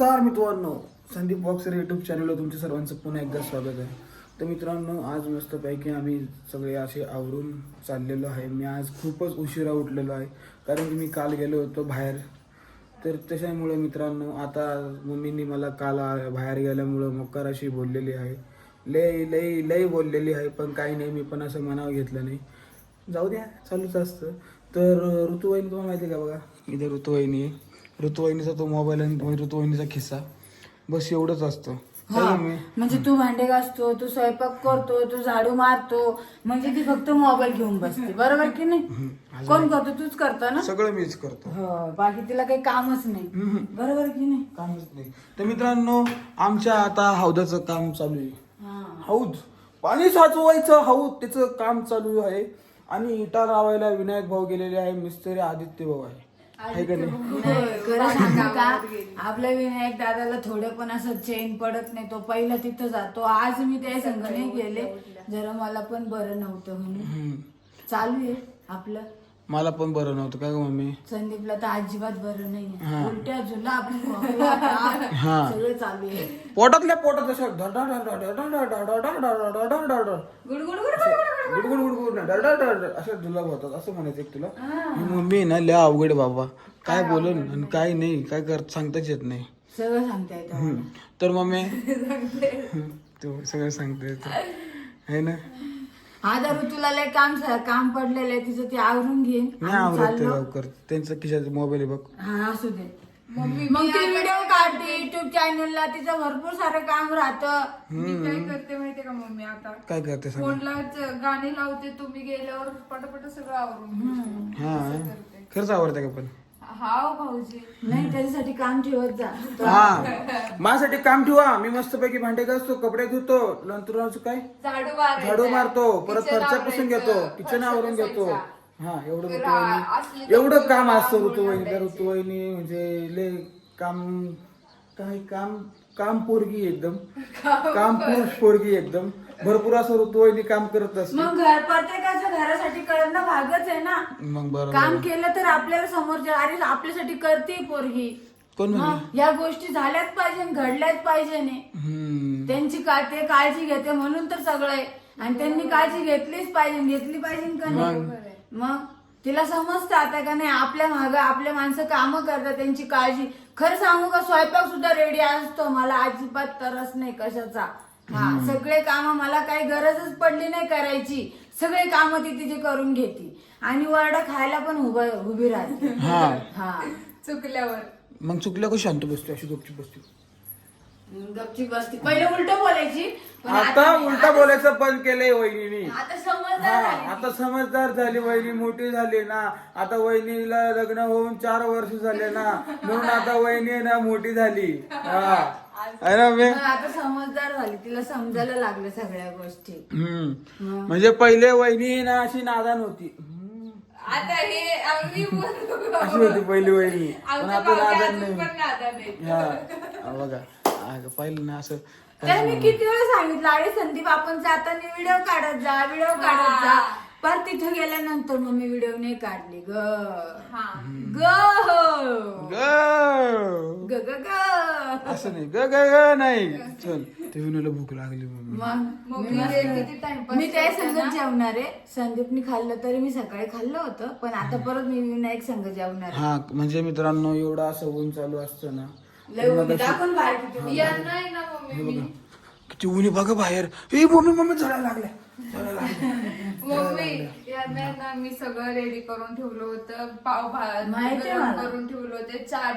नमस्कार मित्रांनो. Sandeep boxer YouTube चॅनलवर तुमच्या सर्वांचं पुन्हा एकदा स्वागत आहे. तर मित्रांनो आज मस्तपैकी आम्ही सगळे असे आवरून चाललेलो आहे. मी आज खूपच उशिरा उठलेलो आहे. कारण की मी काल गेलो होतो बाहेर. तर त्याच्यामुळे मित्रांनो आता मम्मीनी मला काल आ- बाहेर गेल्यामुळं मकर अशी बोललेली आहे. लय लय लय बोललेली आहे पण काही नाही. मी पण असं मनावर घेतलं नाही. जाऊ द्या चालूच असतं. तर अं, ऋतुवाहिनी तुम्हाला माहिती आहे का बघा? इथे ऋतुवाहिनी आहे. ऋतुवाहिनीचा तो मोबाईल आणि ऋतुवाहिनीचा खिस्सा. बस एवढंच असतं. है? म्हणजे तू भांडे घासतो तू स्वयंपाक करतो तू झाडू मारतो म्हणजे ती फक्त मोबाईल घेऊन बसते. बरोबर की नाही? कोण करतो? तूच करतो ना? सगळं मीच करतो. हो बाकी तिला काही कामच नाही. बरोबर की नाही? कामच नाही. तर मित्रांनो आमच्या आता हौदाचं काम चालू आहे. हा. हौद. पाणी साचवायचं हौद. त्याचं काम चालू आहे. आणि इटा लावायला विनायक भाऊ गेलेले आहे. मिस्त्री आदित्य भाऊ आहे. नाही? नाही, खरं सांगू का? आपल्या विनायक दादाला थोडं पण असं चेन पडत नाही. तो पहिला तिथं जातो. आज मी त्या संघ नाही गेले. जरा मला पण बरं नव्हतं म्हणून. चालू आहे आपलं. मला पण बरं नव्हतं. काय ग मम्मी? संदीपला तर अजिबात बरं नाही हा. उलट्या झुला आपली खोकला, ताप, हा. सगळं चालू आहे. पोटातल्या पोटात असं धड धड धड धड धड धड धड धड धड धड धड धड. गुडगुड गुडगुड. गुडगुड गुडगुड धड असं जुलाब होतात असं म्हणायचं एक तुला. ही. मम्मी आहे ना लय अवघड आहे बाबा. काय बोलून आणि काय नाही काय कर सांगताच येत नाही. सगळं सांगता येतं हम्म. तर मम्मी. तू सगळं सांगता येतं. है ना? आता ऋतूला लय काम काम पडलेलं आहे तिचं ते आवरून घेईन. नाही आम्ही आवडत ते चाललो. लवकर. त्यांचा खिशाचा मोबाईल आहे बघ. हा असू दे. मग ती व्हिडिओ काढते युट्यूब चॅनलला तिचं भरपूर सारं काम राहतं. मी काय करते माहितीये का मम्मी आता? काय करते सांग फोनला गाणी लावते तुम्ही गेल्यावर पटापट सगळं आवरून. हा खरंच आवडते का पण? हाव भाऊजी. नाही त्याच्यासाठी काम ठेवत जा. हा. माझ्यासाठी काम ठेवा. मी मस्तपैकी भांडे घासतो कपडे धुतो नंतर अजून काय? झाडू मारायचा. झाडू मारतो परत किचन फरच्या पुसून घेतो किचन फरशा आवरून घेतो. हा एवढं ऋतुवाहिनी. असली तर एवढं काम असतं ऋतुवाहिनी घालायची. ऋतुवाहिनी म्हणजे लय काम काय काम काम पोरगी एकदम. काम पुरुष पोरगी एकदम. भरपूर असं ऋतुवाहिनी काम करत असते. मग घर प्रत्येकाच्या घरासाठी करणं भागच आहे ना. मग बरोबर काम केलं तर आपल्याला समोर अरे आपल्यासाठी करते पोरगी. कोण म्हणे? मग या गोष्टी झाल्याच पाहिजे घडल्याच पाहिजे ने. हम्म. त्यांची का ते काळजी घेते म्हणून तर सगळं आहे. आणि त्यांनी काळजी घेतलीच पाहिजे घेतली पाहिजे का नाही? मग तिला समजतं आता का नाही? आपल्या माग आपले माणसं कामं करतात त्यांची काळजी. खरं सांगू का स्वयंपाक सुद्धा रेडी असतो. मला अजिबात तरच नाही कशाचा. हा सगळे काम मला काही गरजच पडली नाही करायची. सगळे कामं ती तिची करून घेते. आणि वरडा खायला पण उभं उभी राहते. हा. हा. चुकल्यावर. मग चुकलं का शांत बसते अशी गपची बसते गपची बसती पहिले उलट बोलायची पण आता. उलटा बोलायचं बंद केलंय वहिनीनी आता समजदार झाली. आता समजदार झाली वहिनी मोठी झाली ना आता वहिनीला लग्न होऊन चार वर्ष झाले ना म्हणून आता वहिनी आहे ना मोठी झाली हा आहे ना बे? आता समजदार झाली तिला समजायला लागल्या सगळ्या गोष्टी हम्म. म्हणजे पहिले वहिनी ना अशी नादान होती हम्म. आता हे आम्ही बोलतो. अशी होती पहिली वहिनी पण आमच्या आता नादान अजून नाही पण नादान आहेत. हा हा, बघा अगं पाहिलं ना असं. तर मी किती वेळा सांगितलं अरे संदीप आपण जाताना व्हिडिओ काढत जा व्हिडिओ काढत जा. पण तिथं गेल्यानंतर मग मी व्हिडिओ नाही काढली ग. हा. ग ग. ग ग ग. असं नाही ग ग ग नाही. चल ते विनूला भूक लागली मम्मी मग मी संगत जेवणार. आहे संदीपनी खाल्लं तरी मी सकाळी खाल्लं होतं पण आता परत मी विनायक संघ जेवणार. हा म्हणजे मित्रांनो एवढं असं ऊन चालू असतं ना लय ऊन आहे. दाखवून बाहेर किती यांना आहे ना मम्मी मी किती ऊन आहे बघा बाहेर. ए मम्मी मम्मी झळा लागल्या झळा लागल्या मम्मी यांना मी सगळं रेडी करून ठेवलं होतं. पाव भात माहिती गरम मला. करून ठेवलं होते. चहा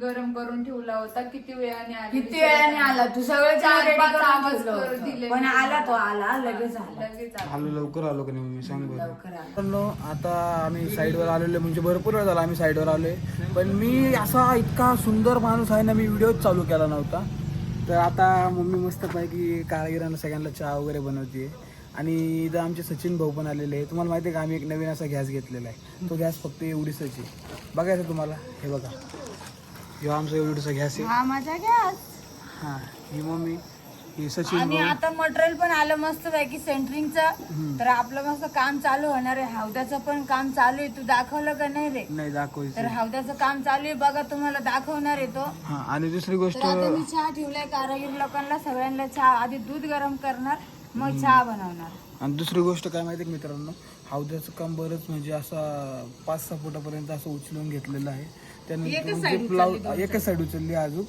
गरम करून ठेवला होता. किती वेळाने आले किती वेळाने आला? तू सगळं चार ready पाच करून आवाज ठेवलं. दिले पण मी. आला तो आला लगेच आला. लगेच आले. आलो लवकर आलो का नाही मम्मी सांग बरं लवकर आला. मित्रांनो, आता आम्ही साईडवर आलेलो म्हणजे भरपूर वेळ झाला आम्ही साईडवर आलोय पण मी असा इतका सुंदर माणूस आहे ना मी व्हिडिओच चालू केला नव्हता. तर आता मम्मी मस्तपैकी कारागिरांना सगळ्यांना चहा वगैरे बनवते आणि इथं आमचे सचिन भाऊ पण आलेले आहे तुम्हाला माहिती आहे का आम्ही एक नवीन असा गॅस घेतलेला आहे. तो गॅस फक्त एवढीच आहे. बघायचं तुम्हाला. हे बघा. ह्यो आमचा एवढीचा गॅस आहे. हा माझा गॅस. हां ही मम्मी हे सचिन आणि भाऊ. आता मटेरियल पण आलं मस्त पैकी सेंटरिंगचं तर आपलं मस्त काम चालू होणार आहे. हौदाचं पण काम चालू आहे. तू दाखवलं का नाही रे? नाही तर दाखवायचं हौदाचं काम चालू आहे. बघा तुम्हाला दाखवणार आहे तो. हा आणि दुसरी गोष्ट तर आता मी चहा ठेवलाय. कारागीर लोकांना सगळ्यांना चहा. आधी दूध गरम करणार. मग चहा बनवणार. आणि दुसरी गोष्ट काय माहिती आहे का मित्रांनो? हौद्याचं काम बरंच म्हणजे असा पाच सहा फुटापर्यंत असं उचलून घेतलेलं आहे. त्यानंतर म्हणजे प्लाव एकच साईड उचलली अजून.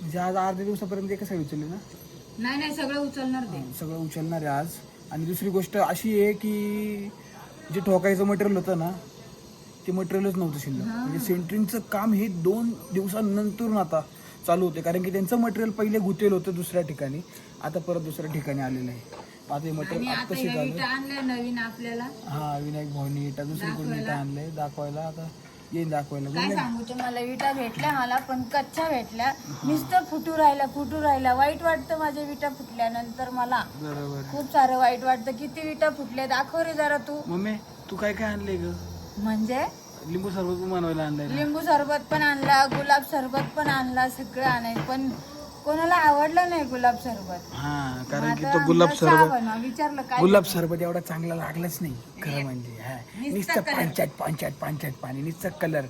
म्हणजे आज अर्ध्या दिवसापर्यंत एकच साईड उचलली ना? नाही नाही सगळं उचलणार ते. सगळं उचलणार आहे आज. आणि दुसरी गोष्ट अशी आहे की जे ठोकायचं मटेरियल होतं ना ते मटेरियलच नव्हतं शिल्लक. म्हणजे सेंटरिंगचं काम हे दोन दिवसानंतर आता चालू होते. कारण की त्यांचं मटेरियल पहिले गुतेल होतं दुसऱ्या ठिकाणी. आता परत दुसऱ्या ठिकाणी आलेलं आहे. आता हे आणि मटेरियल आता आत्ताशी ह्या झालं. इटा आणल्या नवीन आपल्याला. हा विनायक भाऊनी इटा दुसरीकडून इटा आणलंय. दाखवायला आता येईन दाखवायला. काय बोलले सांगू तुम्हाला? विटा भेटल्या मला पण कच्च्या भेटल्या. नुसतं फुटू राहिला फुटू राहिला. वाईट वाटतं माझ्या विटा फुटल्यानंतर मला. बरोबर. खूप सारं वाईट वाटतं. किती विटा फुटल्या दाखव रे जरा तू. मम्मी तू काय काय आणलंय ग? म्हणजे? लिंबू सरबत पण बनवायला आणलंय? लिंबू सरबत पण आणला गुलाब सरबत पण आणला सगळं आणाय पण कोणाला आवडलं नाही गुलाब सरबत. हा कारण की तो गुलाब सरबत. विचारलं काय गुलाब सरबत एवढा चांगला लागलाच नाही खरं म्हणजे हा. नुसतं पांचाट पांचाट पांचाट पाणी नुसतं कलर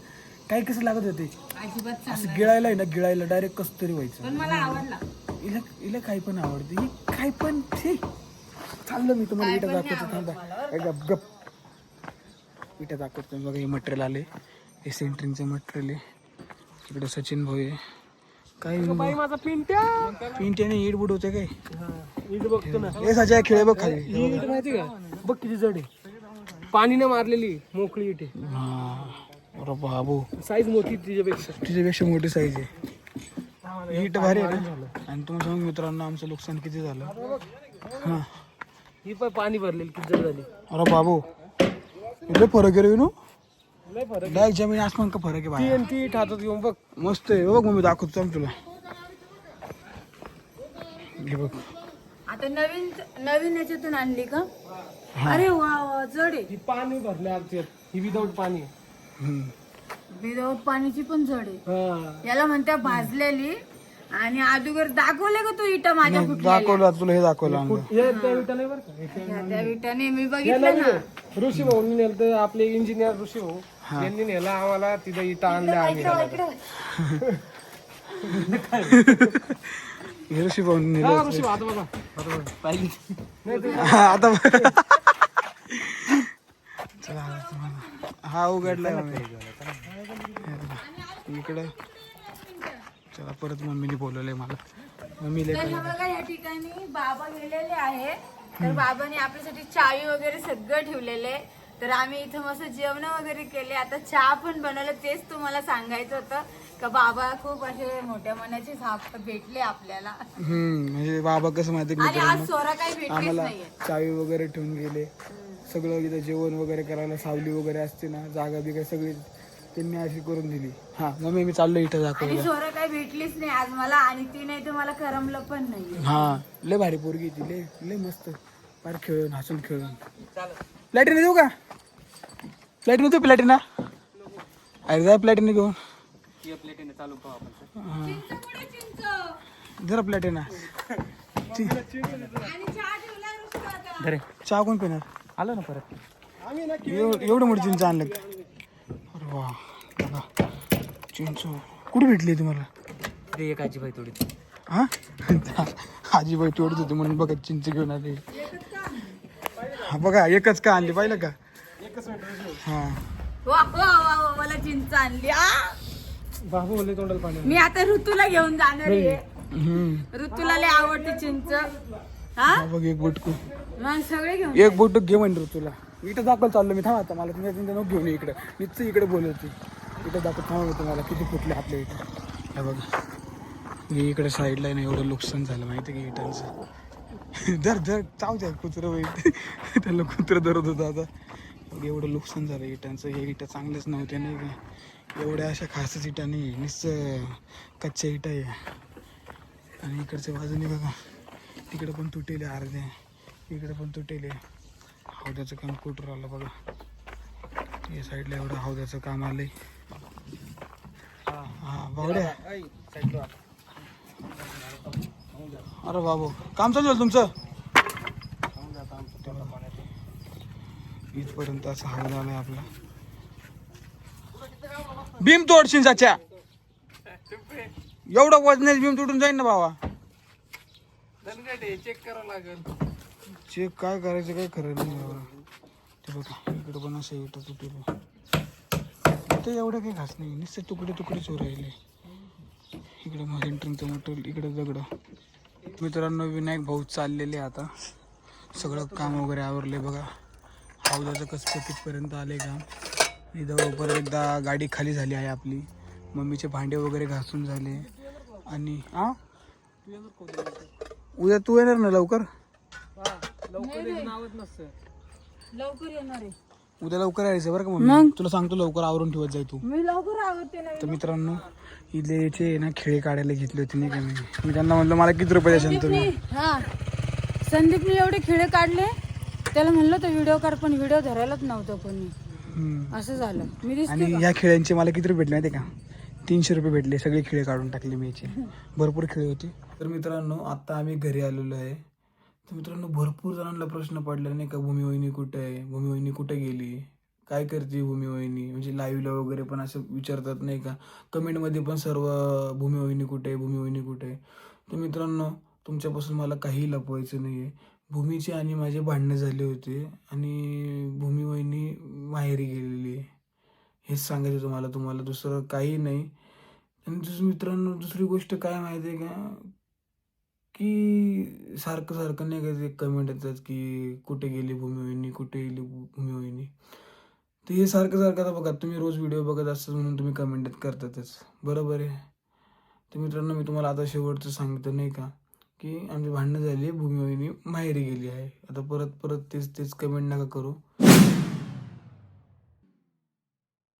काय कसं लागत होते अजिबात असं गिळायला आहे ना गिळायला डायरेक्ट कसं तरी व्हायचं. पण मला आवडला. हिला हिला काय पण आवडते. ही काय पण छी. चाललं मी तुम्हाला इथं दाखवतो थांबा. ए, गप गप. इथं दाखवतो बघा हे मटेरियल आले हे सेंटरिंगचं मटेरियल आहे. इकडे सचिन भाऊ आहे. काय माझा पिंट्या! पिंट्याने इड बुडवते काय? इट बघतो ना. हे सच्या खेळ बघ खाली. इट माहिती का? बघ किती जड आहे. पाणीने मारलेली मोकळी इट आहे. हा अरे बाबू. साईज मोठी तिच्यापेक्षा. तिच्यापेक्षा मोठी साईज आहे. हीट भारी आहे ना आणि तुम्हाला सांगू मित्रांनो आमचं नुकसान किती झालं? हा. ही पण पाणी भरलेली किती जड झाली. अरे बाबू. इकडे फरक आहे विनू. लय फरक डायरेक्ट जमीन आसमान का फरक आहे ती बाहेर. आणि ती इट हातात घेऊन बघ. मस्त आहे. बघ मग मी दाखवतो थांब तुला. हे बघ. आता नवीन नवीन याच्यातून आणली का? अरे वा वा जड आहे. ही पाणी भरले आमच्यात ही विदाऊट पाणी. हम्म. विदाऊट पाण्याची पण जड आहे. हा. याला म्हणत्या भाजलेली. आणि अगोदर दाखवले का तू इटा माझ्या दाखवलं तुला हे दाखवलं अंग हे त्या विटा नाही बरं का? हे त्या- त्या- त्या विटाने मी बघितलं ना. ऋषी भाऊनी नेलं तर आपले इंजिनियर ऋषी भाऊ यांनी नेला आम्हाला तिथं इटा आणल्या आम्ही. हे ऋषी नेलं. हा, ऋषी भाऊ आता बघा. आता बघा. हा, आता बघ. चला आता तुम्हाला हा उघडलाय मम्मी इकडे. चला परत मम्मीने बोलवलंय मला. मम्मीला तर हे बघा या ठिकाणी बाबा गेलेले आहे. तर बाबाने आपल्यासाठी चावी वगैरे सगळं ठेवलेलं. आहे तर आम्ही इथं मस्त जेवण वगैरे केले. आता चहा पण बनवलं तेच तुम्हाला सांगायचं होतं. का बाबा खूप असे मोठ्या मनाचे भेटले आपल्याला. हम्म म्हणजे बाबा कसं माहिती का आणि आज सोरा काही भेटलीच आम्हाला नाहीये. चावी वगैरे ठेवून गेले. सगळं इथं जेवण वगैरे करायला सावली वगैरे असते ना जागा बिगा सगळी त्यांनी अशी करून दिली. हा मम्मी मी चाललो इथं आणि काही भेटलीच नाही आज मला आणि ती नाही तर मला करमलं पण नाही. हा लय भारी पोरगी ती लय लय मस्त. फार खेळून हसून खेळून. प्लॅटिना देऊ का? प्लॅटिना देऊ प्लॅटिना अरे जा प्लॅटिना घेऊन. हा. जरा प्लॅटिना चहा कोण पिणार? आलं ना परत. एवढं एवढं मोठं चिंच आणलं का? वा बघा चिंच कुठे भेटली तुम्हाला ते एक आजी बाई थोडी हा? आजीबाई तोडत होती म्हणून बघा चिंच घेऊन आली. हा बघा एकच का आणली पाहिलं का? हा. वा वा वा वा, मला चिंच आणली आ! बाबू बोलले तोंडाला पाणी मी आता ऋतूला घेऊन जाणार आहे. हम्म. ऋतूला लय आवडते चिंच. हा? हा बघ एक बोटकू मग सगळे घेऊन एक बोटक घे म्हणतो तुला इथं दाखल चाललो मी. थांबा आता मला तुम्ही तुमच्या नको घेऊन ये इकडे. नुसतं इकडे बोलवते इथं दाखल थांबा होतं तुम्हाला किती फुटले आपल्या इथं. हे बघा. मी इकडे साईडला ना एवढं नुकसान झालं माहिती आहे इटांचं? धर धर चाव द्या कुत्रं होईल त्याला कुत्रं धरत होतं आता. एवढं एवढं नुकसान झालं इटांचं. हे इटा चांगलेच नव्हते नाही का? एवढ्या अशा खासच इटा नाही निस कच्च्या इटा आहे. आणि इकडच्या बाजूने बघा. तिकडे पण तुटेले अर्धे. इकडे पण तुटेले. हौद्याचं काम कुठं आलं बघा? या साईडला एवढं हौद्याचं काम आलंय. हा बावड्या अरे बाबू काम चालू झालं तुमचं? इथपर्यंत असं हाल झालाय आपला. भीम तोडशील साच्या एवढं वजनाची भीम तुटून जाईन ना बाबा चेक करावं लागेल. चेक काय करायचं काय खरं नाही बाबा. ते बघा इकडे पण असं येतं तुटेल ते एवढं काही खास नाही. नुसते तुकडे तुकडेच हो राहिले. इकडे मग एंट्रिंगचं मटेरियल इकडे दगड. मित्रांनो विनायक भाऊ चाललेले आता. सगळं काम वगैरे आवरले बघा. हौदाचं कसं तिथपर्यंत आले काम. इथं परत एकदा गाडी खाली झाली आहे आपली. मम्मीचे भांडे वगैरे घासून झाले. आणि हां उद्या तू येणार ना लवकर? लवकर एक नावच नसतं. लवकर येणार आहे. उद्या लवकर यायचं बरं का मम्मी? तुला सांगतो लवकर आवरून ठेवत जाय तू. मी लवकर आवडते तर मित्रांनो इथले याचे ना खेळे काढायला घेतले होते नाही का मी? मी त्यांना म्हणलं मला किती रुपये द्याल तुम्ही? हा. संदीपने एवढे खिळे काढले त्याला म्हणलं तर व्हिडिओ काढ पण व्हिडिओ धरायलाच नव्हतं कोणी. असं झालं. मी दिसते आणि ह्या खेळ्यांचे मला किती रुपये भेटले माहिती का? तीनशे रुपये भेटले सगळे खेळ काढून टाकले मी याचे. भरपूर खेळ होते. तर मित्रांनो आता आम्ही घरी आलेलो आहे. तर मित्रांनो भरपूर जणांना प्रश्न पडला नाही का भूमी वहिनी कुठे आहे? भूमी वहिनी कुठे गेली? काय करते भूमी वहिनी? म्हणजे लाईव्हला वगैरे पण असं विचारतात नाही का. कमेंटमध्ये पण सर्व भूमी वहिनी कुठे आहे? भूमी वहिनी कुठे आहे? तर मित्रांनो तुमच्यापासून मला काही लपवायचं नाही आहे भूमीचे आणि माझे भांडणं झाले होते आणि भूमी वहिनी माहेरी गेलेली आहे. हेच सांगायचं तुम्हाला. तुम्हाला दुसरं काही नाही. आणि दुसरं मित्रांनो दुसरी गोष्ट काय माहिती आहे का? की सारखं सारखं नाही का ते कमेंट येतात की कुठे गेली भूमिवाहिनी कुठे गेली भूमिवाहिनी. तर हे सारखं सारखं आता बघा तुम्ही रोज व्हिडिओ बघत असतात म्हणून तुम्ही कमेंट करतातच. बरोबर आहे? तर मित्रांनो मी तुम्हाला आता शेवटचं सांगितलं नाही का की आमची भांडणं झाली भूमिवाहिनी माहेरी गेली आहे. आता परत परत तेच तेच कमेंट नका करू.